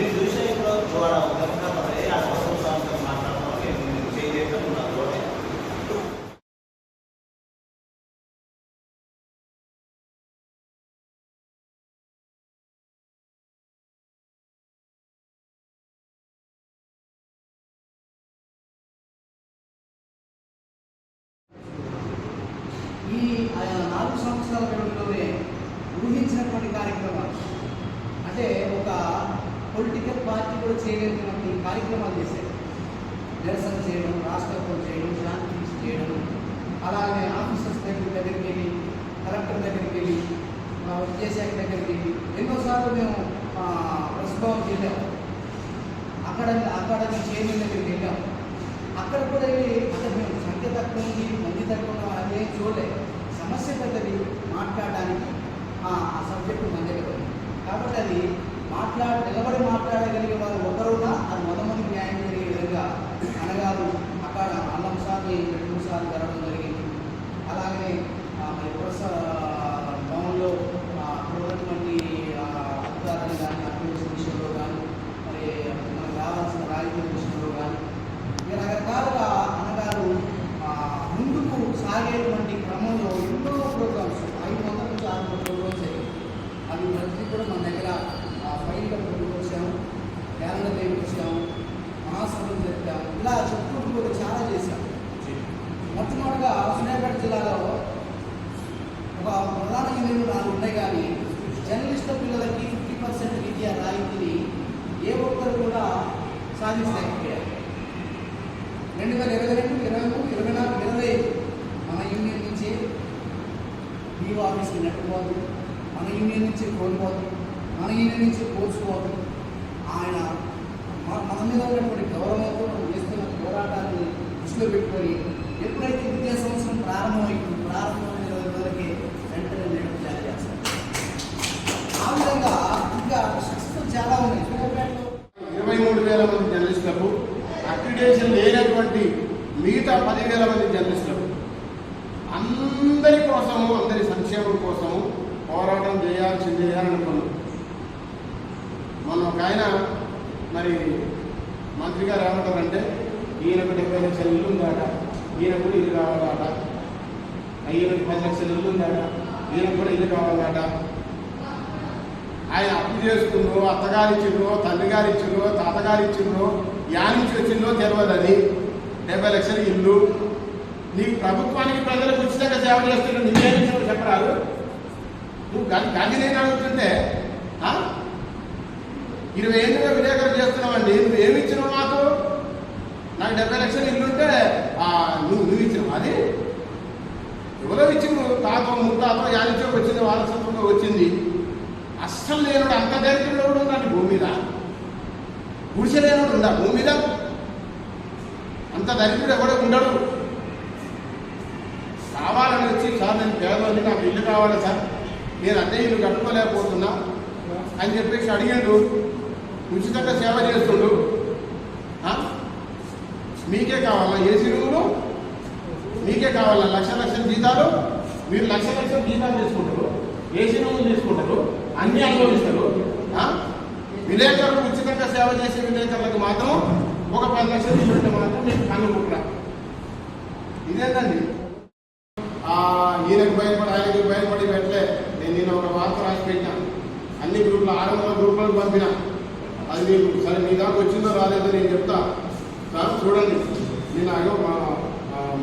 మీరు చూసే ఇప్పుడు వాడు ఒక పడే ఆ కోసం సంవత్సరం మాట్లాడడం నేను చేయలేక నాకు ఈ ఆ, నాలుగు సంవత్సరాల వ్యవధిలోనే ఊహించినటువంటి కార్యక్రమాలు అంటే ఒక పొలిటికల్ పార్టీ కూడా చేయలేనటువంటి కార్యక్రమాలు చేశారు. నిరసన చేయడం రాష్ట్రం చేయడం శాంతి చేయడం అలాగే ఆఫీసర్స్ దగ్గర దగ్గరికి వెళ్ళి కలెక్టర్ దగ్గరికి వెళ్ళి ఆ, విద్యాశాఖ దగ్గరికి వెళ్ళి ఎన్నోసార్లు మేము ఆ, ప్రెస్ అక్కడ వెళ్ళాము అక్కడ అకాడమీ చైర్మన్ దగ్గరికి వెళ్ళాం. అక్కడ కూడా వెళ్ళి అక్కడ మేము సంఖ్య తక్కువ ఉంది మంది తక్కువ అదే అది చూడలేదు సమస్య పెద్దది మాట్లాడడానికి ఆ సబ్జెక్టు మన దగ్గర కాబట్టి అది మాట్లాడ నిలబడి మాట్లాడగలిగే వారు ఒకరున్నా అది మొదమంది న్యాయం జరిగే విధంగా అనగారు అక్కడ అల్లం సార్లు రెండు మూడు సార్లు జరగడం జరిగింది. అలాగే మరి వరుస భవన్లో ఆ, ఉన్నటువంటి అధికారులు కానీ అభివృద్ధి విషయంలో కానీ మరి మనకు రావాల్సిన రాయితీ విషయంలో కానీ ఇక రకరకాలుగా అన్నగారు ముందుకు సాగేటువంటి క్రమంలో ఎన్నో ప్రోగ్రామ్స్ ఐదు వందల నుంచి ఆరు వందల ప్రోగ్రామ్స్ అయ్యాయి. అవి ప్రతి కూడా మన క్యాలెండర్ వేయించాము మహాసభలు జరిపాము ఇలా చెప్పుకుంటూ కూడా చాలా చేశాము మొట్టమొదటిగా సూర్యాపేట జిల్లాలో ఒక ప్రధాన యూనియన్లు నాలుగు ఉన్నాయి కానీ జర్నలిస్టుల పిల్లలకి ఫిఫ్టీ పర్సెంట్ విద్యా రాయితీని ఏ ఒక్కరు కూడా సాధించలేకపోయారు. రెండు వేల ఇరవై రెండు ఇరవై మూడు ఇరవై నాలుగు ఇరవై మన యూనియన్ నుంచి డిఓ ఆఫీస్కి నెట్టుకోవద్దు మన యూనియన్ నుంచి కోల్పోదు మన యూనియన్ నుంచి కోల్చుకోవద్దు. ఆయన మన మీద ఉన్నటువంటి గౌరవంతో మనం చేస్తున్న పోరాటాన్ని దృష్టిలో పెట్టుకొని ఎప్పుడైతే విద్యా సంవత్సరం ప్రారంభమైంది ప్రారంభమైన రోజులకి వెంటనే నేను జారీ చేస్తాను ఆ విధంగా ఇంకా శిక్షలు చాలా ఉన్నాయి సూర్యాపేటలో ఇరవై మూడు వేల మంది జర్నలిస్టులకు అక్రిడేషన్ లేనటువంటి మిగతా పదివేల మంది జర్నలిస్టులకు అందరి కోసము అందరి సంక్షేమం కోసము పోరాటం చేయాల్సిందే అని అనుకున్నాం. మొన్న ఒక ఆయన మరి మంత్రి గారు ఏమంటారంటే ఈయనకు డెబ్బై లక్షల ఇల్లు ఉందాట ఈయనకు కూడా ఇల్లు కావాలట. ఈయనకు పది లక్షల ఇల్లు ఉందాట ఈయనకు కూడా ఇల్లు కావాలట. ఆయన అప్పు చేసుకుందో అత్తగారు ఇచ్చిండ్రో తండ్రి గారు ఇచ్చిందో తాతగారు ఇచ్చిండ్రో యానించి వచ్చిందో తెలియదు అది. డెబ్బై లక్షల ఇల్లు. నీకు ప్రభుత్వానికి ప్రజలకు ఉచితంగా సేవ చేస్తున్నా నీకేమిచ్చినావు చెప్పరాదు. నువ్వు గది నేను అడుగుతుంటే ఆ? ఇరవై ఏళ్ళుగా విలేకరులు చేస్తున్నావండి నువ్వు ఏమి ఇచ్చినావు నాకు నాకు డెబ్బై లక్షల ఇల్లు ఉంటే నువ్వు నువ్వు ఇచ్చినావు? అది? ఎవరో ఇచ్చింది తాతో ముత్తాతో యానించో వచ్చింది వారసత్వంగా వచ్చింది. అస్సలు లేనుడు అంత దరిద్రుడు కూడా ఉన్నాడు భూమి మీద? గుడిసె లేనుడు ఉందా భూమి మీద? అంత దరిద్రుడు ఎవడో ఉండడు. కావాలని వచ్చి సార్ నేను పేదవాడిని నాకు ఇల్లు కావాలి సార్. నేను అదే ఇల్లు కట్టుకోలేకపోతున్నా అని చెప్పేసి అడిగాడు ఉచితంగా సేవ చేస్తుండు. మీకే కావాలా ఏసీ రూములు? మీకే కావాలా లక్ష లక్షల జీతాలు? మీరు లక్ష లక్షల జీతాలు తీసుకుంటారు ఏసీ రూములు తీసుకుంటారు అన్ని అనుభవిస్తారు. విలేకరులకు ఉచితంగా సేవ చేసే విలేకరులకు మాత్రం ఒక పది లక్షలు తీసుకుంటే మాత్రం మీకు కన్ను ముక్కర ఇదేంటండి ఈయనకు భయపడి ఆయనకి భయపడి పెట్టలే. నేను నేను ఒక వార్త రాసి పెట్టినా. అన్ని గ్రూప్లు ఆరు వందల గ్రూపులకు పంపిన. అది మీకు సరే మీ దాకా వచ్చిందో రాలేదో నేను చెప్తా. సార్ చూడండి. నేను అయ్యో మా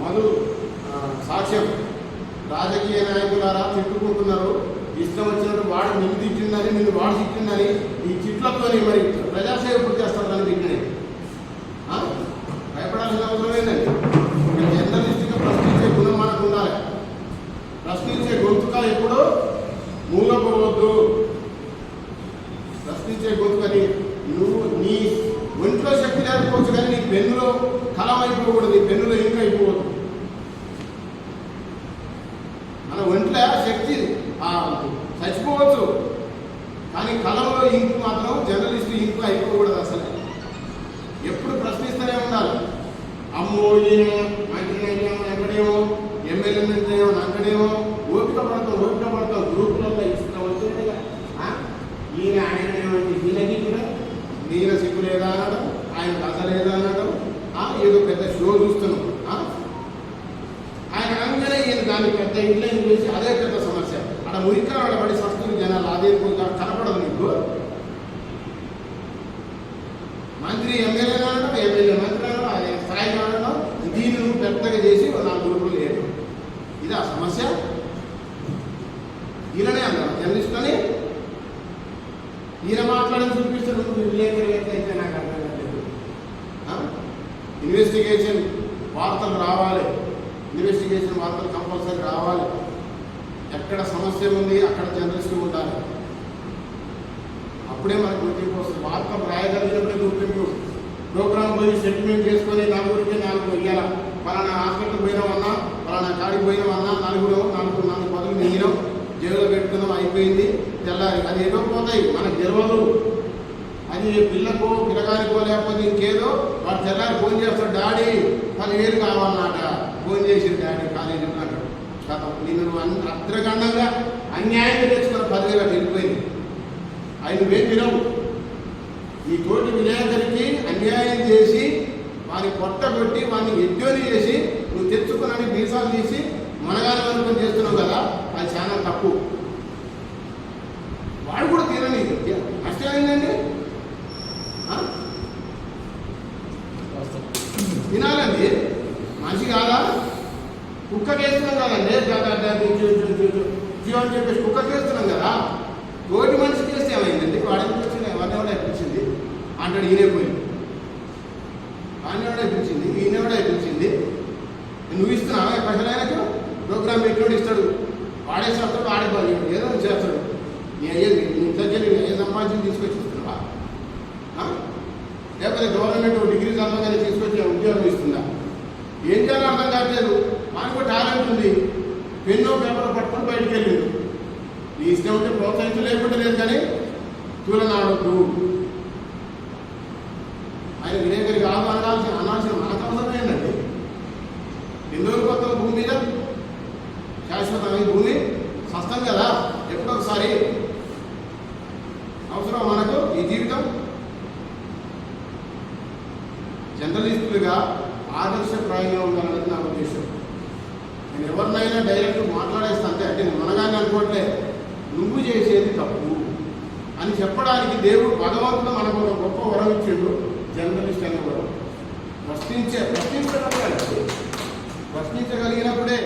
మధు సాక్ష్యం. రాజకీయ నాయకులారా తిట్టుకుంటున్నారు. ఇష్టం వచ్చినట్టు వాడు నిన్ను తిట్టిందని నిన్ను వాడు తిట్టిందని ఈ చిట్లతోని మరి ప్రజాసేవ పూర్తి చేస్తారు దాన్ని తిట్టినాయి భయపడాల్సిన అవసరం ఏంటండి ఒక జర్నలిస్ట్గా ప్రశ్నించే గుణం మనకు ఉండాలి ప్రశ్నించే గొంతుక ఎప్పుడు మూలపోవద్దు ప్రశ్నించే గొంతుకని నువ్వు నీ ఒంట్లో శక్తి లేకపోవచ్చు కానీ నీ కలం అయిపోకూడదు పెన్నులు పెన్నులో అయిపోవద్దు మన ఒంట్లో శక్తి చచ్చిపోవచ్చు. కానీ కలంలో ఇంకు మాత్రం జర్నలిస్ట్ ఇంకు అయిపోకూడదు అసలు. ఎప్పుడు ప్రశ్నిస్తూనే ఉండాలి అమ్మో ఈయన మంత్రినేమో ఎక్కడేమో ఎమ్మెల్యే ఏమో అక్కడేమో ఓపిక పడతాం ఓపిక పడతాం గ్రూపులలో ఇష్టం వచ్చింది ఈయన ఆయన ఏమంటే ఈయనకి కూడా నీన సిగ్గు లేదా అనడం ఆయన కథ లేదా అనడం ఆ, రోజు చూస్తున్నాం. ఆ? ఆయన అనగానే ఈయన దాని పెద్ద ఇంట్లో చూసి అదే పెద్ద సమస్య. అక్కడ మురికాడ పడి సంస్కృతి జనాలు అదే కనపడదు నీకు. మంత్రి ఎమ్మెల్యే అనడం ఎమ్మెల్యే మంత్రి అనడం అదే స్థాయి అనడం దీన్ని పెద్దగా చేసి నా గ్రూపులు లేదు ఇది ఆ సమస్య. ఈయననే అన్నారు జర్నలిస్ట్ అని ఈయన మాట్లాడని చూపిస్తాడు విలేకరు అయితే నాకు అర్థం ఇన్వెస్టిగేషన్ వార్తలు రావాలి. ఇన్వెస్టిగేషన్ వార్తలు కంపల్సరీ రావాలి. ఎక్కడ సమస్య ఉంది అక్కడ జర్నలిస్ట్ ఉండాలి. అప్పుడే మనకు గుర్తింపు వస్తుంది. వార్తలు రాయగలిగినప్పుడే గుర్తింపు. ప్రోగ్రామ్ పోయి సెటిల్మెంట్ చేసుకొని నలుగురికి నాలుగు ఇయ్యాల. పలానా హాస్పిటల్ పోయినామన్నా పలానా కాడికి పోయినామన్నా నలుగురు నాలుగు నాలుగు పదులు నెయ్యడం జైల్లో పెట్టుకున్నాం అయిపోయింది. తెల్లారి అది ఏదో పోతాయి. మనకు తెలియదు అది పిల్లకు పిల్లగానికో లేకపోతే ఇంకేదో వాడు తెల్లారి ఫోన్ చేస్తాడు డాడీ పదివేలు కావాలన్నమాట ఫోన్ చేసి డాడీ కాలేజీ అంటాడు కథ నేను నువ్వు అత్రగండంగా అన్యాయంగా తెచ్చుకున్న పదివేలు అటు వెళ్ళిపోయింది ఆయన వేపినవు ఈ తోటి విలేకరికి అన్యాయం చేసి వాని కొట్టగొట్టి వాడిని ఎడ్డోని చేసి నువ్వు తెచ్చుకున్నని మీసాలు తీసి మనగానే అనుకుని చేస్తున్నావు కదా అది చాలా తప్పు వాడు కూడా తీరని నష్టం ఏంటండి ఆ? వినాలండి మనిషి కాదా కుక్కకి వేస్తున్నాం కదండి ద- ద- ద- ది- అని చెప్పేసి కుక్కకి వేస్తున్నాం కదా తోటి మనిషికి వేస్తే ఏమైందండి వాడు ఎందుకు వచ్చింది కూడా ఎవడ అంటాడు ఈయనే పోయింది వాడిని ఎవడ పిలిచింది ఈయన ఎవడ ఇప్పించింది నువ్వు ఇస్తున్నావా పైసలు ఆయనకు ప్రోగ్రామ్ పెట్టినోడు ఇస్తాడు వాడే చేస్తాడు వాడే పని ఏదో చేస్తాడు నీ అయ్యేది నీ దగ్గర సంపాదించి తీసుకొచ్చి ఇస్తున్నావా లేకపోతే గవర్నమెంట్ డిగ్రీ సంబంధించి తీసుకొచ్చి ఉద్యోగం ఇస్తుందా ఏం చేయాలో అర్థం కావట్లేదు. మనకు టాలెంట్ ఉంది. పెన్ను పేపర్ పట్టుకొని బయటికి వెళ్ళింది నీ ఇష్టం ఉంటే ప్రోత్సహించు లేకుండా లేదు కానీ తూలనాడొద్దు ఆయన విలేకరి కాదు అనాల్సిన అనాల్సిన మనకు అవసరం ఏంటండి? ఎన్నో కొత్త భూమి మీద శాశ్వతమైన భూమి సస్తం కదా? ఎప్పుడొకసారి అవసరం మనకు ఈ జీవితం. జర్నలిస్టులుగా ఆదర్శప్రాయంగా ఉండాలన్నది నా ఉద్దేశం. నేను ఎవరినైనా డైరెక్ట్ మాట్లాడేస్తా అంటే నేను మనగానే అనుకోవట్లే నువ్వు చేసేది తప్పు అని చెప్పడానికి దేవుడు భగవంతుడు మనకు ఒక గొప్ప వరం ఇచ్చిండు జర్నలిస్ట్ అనే వరం. ప్రశ్నించే ప్రశ్నించగలగాలి ప్రశ్నించగలిగినప్పుడే